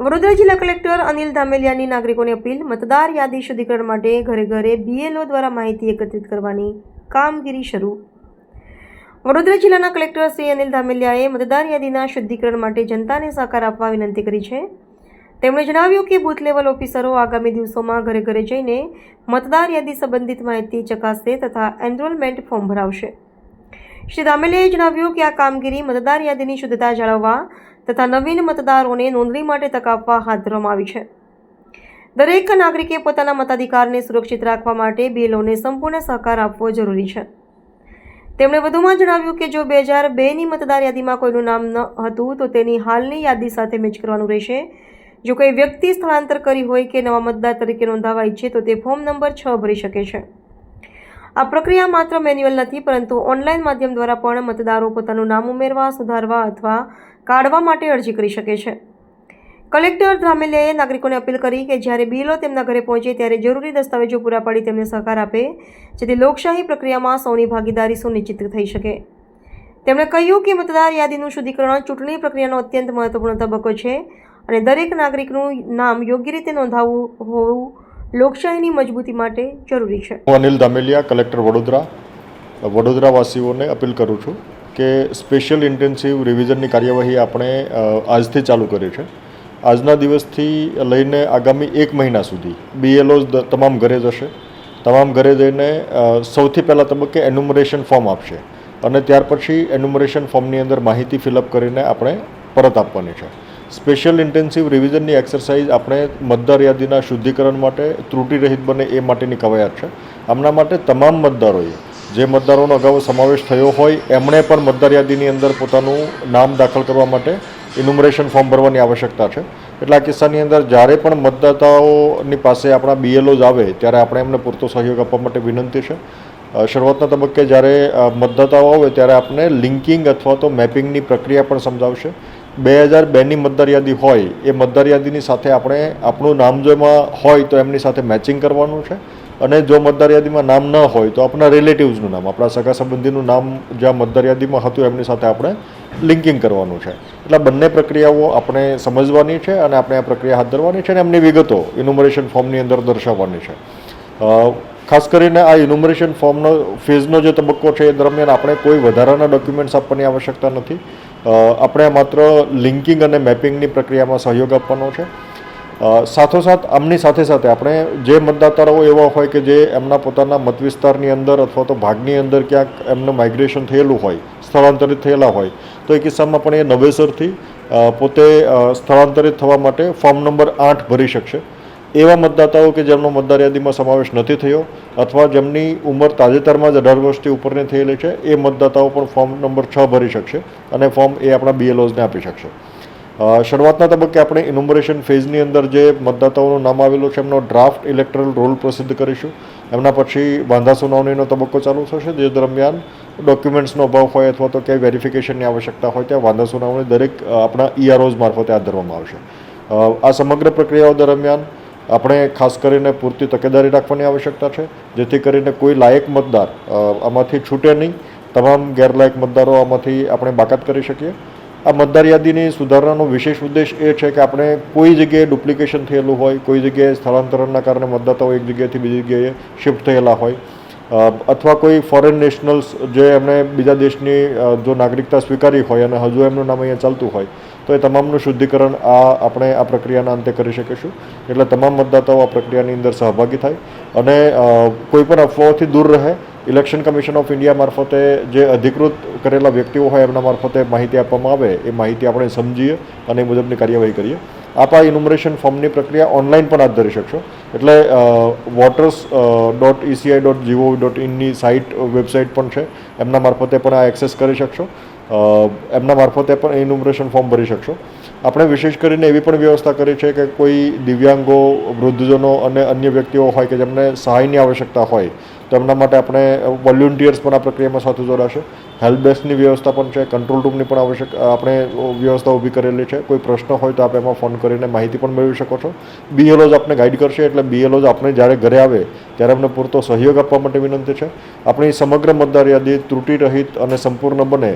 વડોદરા જિલ્લા કલેક્ટર અનિલ ધામેલિયાની નાગરિકોને અપીલ, મતદાર યાદી શુદ્ધિકરણ માટે ઘરે ઘરે બીએલઓ દ્વારા માહિતી એકત્રિત કરવાની કામગીરી શરૂ. વડોદરા જિલ્લાના કલેક્ટર શ્રી અનિલ ધામેલિયાએ મતદાર યાદીના શુદ્ધિકરણ માટે જનતાને સહકાર આપવા વિનંતી કરી છે. તેમણે જણાવ્યું કે બૂથ લેવલ ઓફિસરો આગામી દિવસોમાં ઘરે ઘરે જઈને મતદાર યાદી સંબંધિત માહિતી ચકાસશે તથા એનરોલમેન્ટ ફોર્મ ભરાવશે. શ્રી ધામેલિયાએ જણાવ્યું કે આ કામગીરી મતદાર યાદીની શુદ્ધતા જાળવવા તથા નવીન મતદારોને નોંધણી માટે તક આપવા હાથ ધરવામાં આવી છે. દરેક નાગરિકે પોતાના મતાધિકારને સુરક્ષિત રાખવા માટે બીએલઓને સંપૂર્ણ સહકાર આપવો જરૂરી છે. તેમણે વધુમાં જણાવ્યું કે જો બે હજાર બેની મતદાર યાદીમાં કોઈનું નામ ન હતું તો તેની હાલની યાદી સાથે મેચ કરવાનું રહેશે. જો કોઈ વ્યક્તિ સ્થળાંતર કરી હોય કે નવા મતદાર તરીકે નોંધાવા ઈચ્છે તો તે ફોર્મ નંબર છ ભરી શકે છે. આ પ્રક્રિયા માત્ર મેન્યુઅલ નથી, પરંતુ ઓનલાઈન માધ્યમ દ્વારા પણ મતદારો પોતાનું નામ ઉમેરવા, સુધારવા અથવા કાઢવા માટે અરજી કરી શકે છે. કલેક્ટર ધામેલિયાએ નાગરિકોને અપીલ કરી કે જ્યારે બિલો તેમના ઘરે પહોંચે ત્યારે જરૂરી દસ્તાવેજો પૂરા પાડી તેમને સહકાર આપે, જેથી લોકશાહી પ્રક્રિયામાં સૌની ભાગીદારી સુનિશ્ચિત થઈ શકે. તેમણે કહ્યું કે મતદાર યાદીનું શુદ્ધિકરણ ચૂંટણી પ્રક્રિયાનો અત્યંત મહત્વપૂર્ણ તબક્કો છે. અને દરેક નાગરિકનું નામ યોગ્ય રીતે નોંધાવવું હોવું લોકશાહીની મજબૂતી માટે જરૂરી છે. હું અનિલ ધામેલિયા, કલેક્ટર વડોદરા. વડોદરાવાસીઓને અપીલ કરું છું કે સ્પેશિયલ ઇન્ટેન્સિવ રિવિઝનની કાર્યવાહી આપણે આજથી ચાલુ કરી છે આજના દિવસથી લઈને આગામી એક મહિના સુધી બીએલઓઝ તમામ ઘરે જશે. તમામ ઘરે જઈને સૌથી પહેલાં તબક્કે એન્યુમરેશન ફોર્મ આપશે. અને ત્યાર પછી એન્યુમરેશન ફોર્મની અંદર માહિતી ફિલઅપ કરીને આપણે પરત આપવાની છે. સ્પેશિયલ ઇન્ટેન્સિવ રિવિઝનની એક્સરસાઇઝ આપણે મતદાર યાદીના શુદ્ધિકરણ માટે ત્રુટિરહિત બને એ માટેની કવાયત છે. આમના માટે તમામ મતદારોએ જે મતદારોનો અગાઉ સમાવેશ થયો હોય, એમણે પણ મતદાર યાદીની અંદર પોતાનું નામ દાખલ કરવા માટે ઇન્યુમરેશન ફોર્મ ભરવાની આવશ્યકતા છે. એટલે આ કિસ્સાની અંદર જ્યારે પણ મતદાતાઓની પાસે આપણા બીએલઓઝ આવે, ત્યારે આપણે એમને પૂરતો સહયોગ આપવા માટે વિનંતી છે. શરૂઆતના તબક્કે જ્યારે મતદાતાઓ આવે, ત્યારે આપણે લિંકિંગ અથવા તો મેપિંગની પ્રક્રિયા પણ સમજાવશે. બે હજાર બેની મતદાર યાદી હોય, એ મતદાર યાદીની સાથે આપણે આપણું નામ જો એમાં હોય તો એમની સાથે મેચિંગ કરવાનું છે. અને જો મતદાર યાદીમાં નામ ન હોય તો આપણા રિલેટિવ્સનું નામ, આપણા સગા સંબંધીનું નામ જ્યાં મતદાર યાદીમાં હતું એમની સાથે આપણે લિંકિંગ કરવાનું છે. એટલે બંને પ્રક્રિયાઓ આપણે સમજવાની છે અને આપણે આ પ્રક્રિયા હાથ ધરવાની છે અને એમની વિગતો ઇન્યુમરેશન ફોર્મની અંદર દર્શાવવાની છે. ખાસ કરીને આ ઇન્યુમરેશન ફોર્મનો ફેઝનો જે તબક્કો છે એ દરમિયાન આપણે કોઈ વધારાના ડોક્યુમેન્ટ્સ આપવાની આવશ્યકતા નથી. આપણે માત્ર લિંકિંગ અને મેપિંગની પ્રક્રિયામાં સહયોગ આપવાનો છે. સાથોસાથ આમની સાથે સાથે આપણે જે મતદાતાઓ એવા હોય કે જે એમના પોતાના મત વિસ્તારની અંદર અથવા તો ભાગની અંદર ક્યાંક એમનું માઇગ્રેશન થયેલું હોય, સ્થળાંતરિત થયેલા હોય, તો એ કિસ્સામાં પણ એ નવેસરથી પોતે સ્થળાંતરિત થવા માટે ફોર્મ નંબર આઠ ભરી શકશે. એવા મતદાતાઓ કે જેમનો મતદાર યાદીમાં સમાવેશ નથી થયો અથવા જેમની ઉંમર તાજેતરમાં જ અઢાર વર્ષથી ઉપરની થયેલી છે, એ મતદાતાઓ પણ ફોર્મ નંબર છ ભરી શકશે અને ફોર્મ એ આપણા બીએલઓઝને આપી શકશે. શરૂઆતના તબક્કે આપણે ઇન્યુમરેશન ફેઝની અંદર જે મતદાતાઓનું નામ આવેલું છે, એમનો ડ્રાફ્ટ ઇલેક્ટરલ રોલ પ્રસિદ્ધ કરીશું. એમના પછી વાંધા સુનાવણીનો તબક્કો ચાલુ થશે, જે દરમિયાન ડોક્યુમેન્ટ્સનો અભાવ હોય અથવા તો ક્યાંય વેરિફિકેશનની આવશ્યકતા હોય ત્યાં વાંધા સુનાવણી દરેક આપણા ઈઆરઓઝ મારફતે હાથ ધરવામાં આવશે. આ સમગ્ર પ્રક્રિયાઓ દરમિયાન આપણે ખાસ કરીને પૂરતી તકેદારી રાખવાની આવશ્યકતા છે, જેથી કરીને કોઈ લાયક મતદાર આમાંથી છૂટે નહીં. તમામ ગેરલાયક મતદારો આમાંથી આપણે બાકાત કરી શકીએ. આ મતદાર યાદીની સુધારણાનો વિશેષ ઉદ્દેશ એ છે કે આપણે કોઈ જગ્યાએ ડુપ્લિકેશન થયેલું હોય, કોઈ જગ્યાએ સ્થળાંતરણના કારણે મતદાતાઓ એક જગ્યાએથી બીજી જગ્યાએ શિફ્ટ થયેલા હોય અથવા કોઈ ફોરેન નેશનલ્સ જે એમણે બીજા દેશની જો નાગરિકતા સ્વીકારી હોય અને હજુ એમનું નામ અહીંયા ચાલતું હોય તો એ તમામનું શુદ્ધિકરણ આ આપણે આ પ્રક્રિયાના અંતે કરી શકીશું. એટલે તમામ મતદાતાઓ આ પ્રક્રિયાની અંદર સહભાગી થાય અને કોઈ પણ અફવાઓથી દૂર રહે. ઇલેક્શન કમિશન ઓફ ઇન્ડિયા મારફતે જે અધિકૃત કરેલા વ્યક્તિઓ હોય એમના મારફતે માહિતી આપવામાં આવે, એ માહિતી આપણે સમજીએ અને એ મુજબની કાર્યવાહી કરીએ. આપ આ ઇન્યુમરેશન ફોર્મની પ્રક્રિયા ઓનલાઈન પણ હાથ ધરી શકશો. એટલે voters dot ECI dot GOV dot ઇનની site website પણ છે. એમના મારફતે પણ આ એક્સેસ કરી શકશો. એમના મારફતે પણ ઇન્યુમરેશન ફોર્મ ભરી શકશો. આપણે વિશેષ કરીને એવી પણ વ્યવસ્થા કરી છે કે કોઈ દિવ્યાંગો, વૃદ્ધજનો અને અન્ય વ્યક્તિઓ હોય કે જેમને સહાયની આવશ્યકતા હોય, તો એમના માટે આપણે વોલ્યુન્ટિયર્સ પણ આ પ્રક્રિયામાં સાથે જોડાશે. હેલ્પ ડેસ્કની વ્યવસ્થા પણ છે, કંટ્રોલ રૂમની પણ આવશ્યક આપણે વ્યવસ્થા ઊભી કરેલી છે. કોઈ પ્રશ્ન હોય તો આપ એમાં ફોન કરીને માહિતી પણ મેળવી શકો છો. બીએલઓઝ આપણે ગાઈડ કરશે, એટલે બીએલઓઝ આપણે જ્યારે ઘરે આવે, ત્યારે અમને પૂરતો સહયોગ આપવા માટે વિનંતી છે. આપણી સમગ્ર મતદાર યાદી ત્રુટિ રહિત અને સંપૂર્ણ બને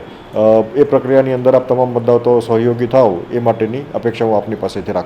એ પ્રક્રિયાની અંદર આપ તમામ મતદાતો સહયોગી થાવ એ માટેની અપેક્ષા હું આપની પાસેથી રાખું